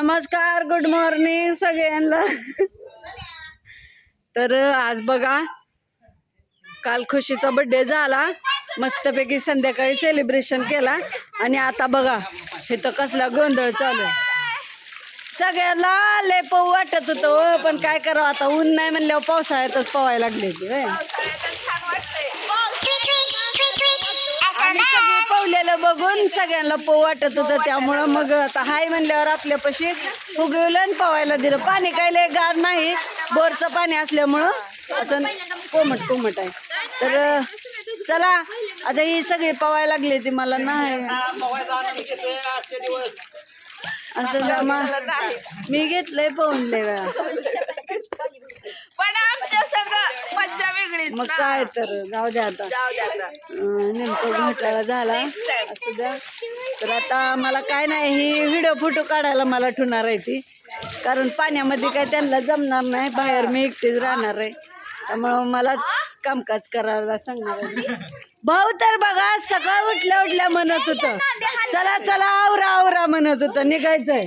नमस्कार good morning सगळ्यांना. तर आज बघा काल खुशीचा बड्डे झाला. मस्तपैकी संध्याकाळी सेलिब्रेशन केला. आणि आता बघा हे तर कसला गोंधळ चालू आहे. सगळ्यांना लय पाऊ वाटत होतं पण काय करावं आता? ऊन नाही म्हणल्यावर पावसाळ्यातच पवायला लागले ते होय. पवलेलं बघून सगळ्यांना पो वाटत होतं. त्यामुळं मग आता हाय म्हणल्यावर आपल्यापाशी फुगवलं आणि पवायला दिलं. पाणी काय लय गार नाही. बोरचं पाणी असल्यामुळं असं कोमट कोमट आहे. तर चला आता ही सगळी पवायला लागली ती मला नाही. असं मी घेतलंय पाहून लय वेळा. पण आमच्या मज्जा वेगळीच मग ना. काय तर जाऊ द्या आता. जाऊ द्या आता. अं, नेमकं घोटाळा झाला. असू द्या. तर आता मला काय नाही ही व्हिडिओ फोटो काढायला मला ठेवणार आहे ती. कारण पाण्यामध्ये काय त्यांना जमणार नाही. बाहेर मी एकटीच राहणार आहे. त्यामुळं मलाच कामकाज करायला सांगणार आहे भाऊ तर बघा सकाळ उठल्या उठल्या म्हणत होतं. चला चला आवरा आवरा म्हणत होतं. निघायचंय.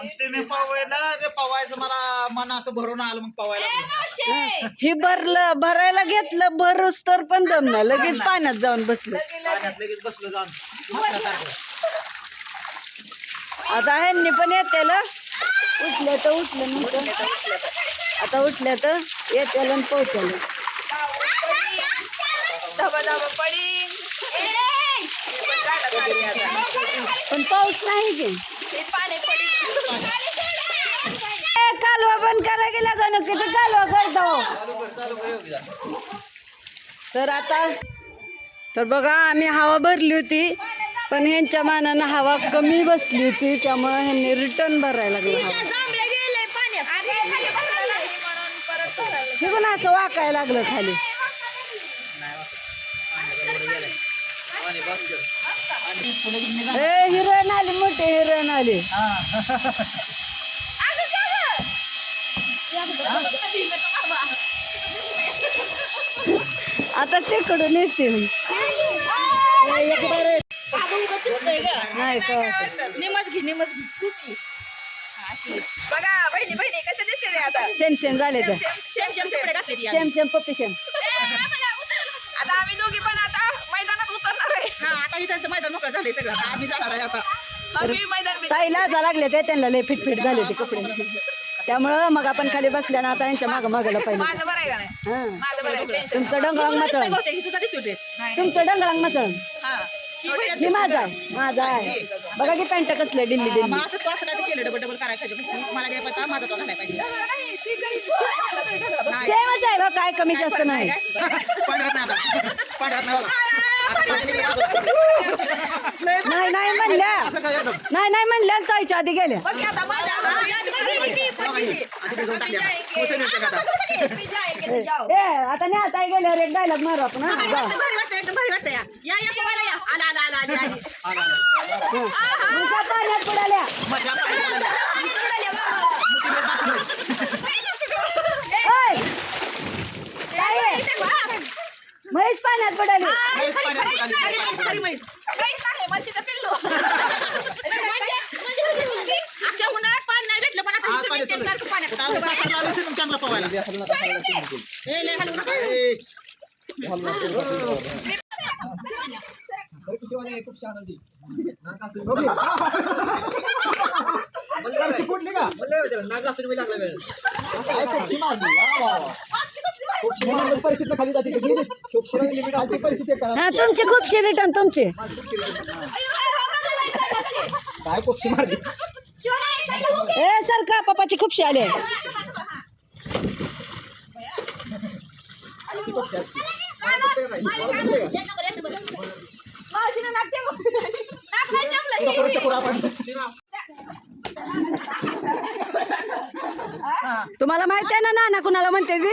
मग स्विमिंग पवायला रे पवायचं मला मन असं भरून आलं मग पवायला. हं. ही भरलं भरायला घेतलं भरूस तर पण जमणार लगेच पाण्यात जाऊन बसलं. पाण्यात लगेच. बसलो जाऊन. आता ह्यांनी पण येतेल उठलं तर उठलं नंतर आता उठल्या तर येतेल आणि पोहोचलं धबा धबा पण पाऊस नाही की. कालवा बंद करा गेला गण किती कालवा करतो. तर आता तर बघा आम्ही हवा भरली होती पण ह्यांच्या मानानं हवा कमी बसली होती त्यामुळे ह्यांनी रिटर्न भरायला लागलं असं वाकायला लागलं खाली आणि बसलो. आणि पुढे निघा. ए हिरोईन आली मोठी हिरोईन आली. आता तिकडून येते मी. नाही बघा बहिणी बहिणी कसे दिसते आता? सेम सेम झाले सेम सेम पप्पी सेम. आता आम्ही दोघी पण आता मैदानात उतरणार आहे आता इथं मैदान मोकळं झालंय सगळं. आता आम्ही जाणार आहे आता. आम्ही मैदान ताईला जा लागले ते त्यांना लय फिटफिट झाले ते कपडे. त्यामुळं मग आपण खाली बसल्या ना आता यांच्या मागं मागायला पाहिजे माझं बरं आहे का नाही? हां. माझं बरं आहे टेन्शन तुमचं डंगळंग मचळ तुझा दिसतो ड्रेस तुमचं डंगळंग मचळ हा. हे माझा माझा. आहे. बघा की पॅन्ट कसलं दिल्ली दिल्ली मग असं तू असं काय केलं डबल डबल करायला पाहिजे मला काय पता माझा तो घालायला पाहिजे. सेमच आहे काय कमी जास्त नाही. पांढरात नाही आता. पांढरात नाही नाही म्हणल्या. नाही नाही म्हणल्या ताईच्या आधी गेल्या. आता आता आता. आता. ए आता नाही ताई गेल्यावर एक डायलॉग मारू आपण हा? जा. भारी वाटतं या या या पोहायला या आला आला आला आला आला नुसतं पाण्यात बुडाल्या मजा पाहिजे ओय! काय आहे? म्हैस पाण्यात पाण्यात. खाली म्हैस. म्हैस आहे, म्हशीचं पिल्लू. अख्ख्या उन्हाळ्यात पाणी नाही भेटलं पण आता ही पाण्यात. कुठं आम्ही सातारला आलो हा तुमची खूपशी रिटर्न तुमची. काय मारली ए सर का पप्पाची खूपशी आले नाक चेपलं. नाक नाही चेपलं, हिरवी. तुम्हाला माहिती आहे ना नाना कुणाला म्हणते ती?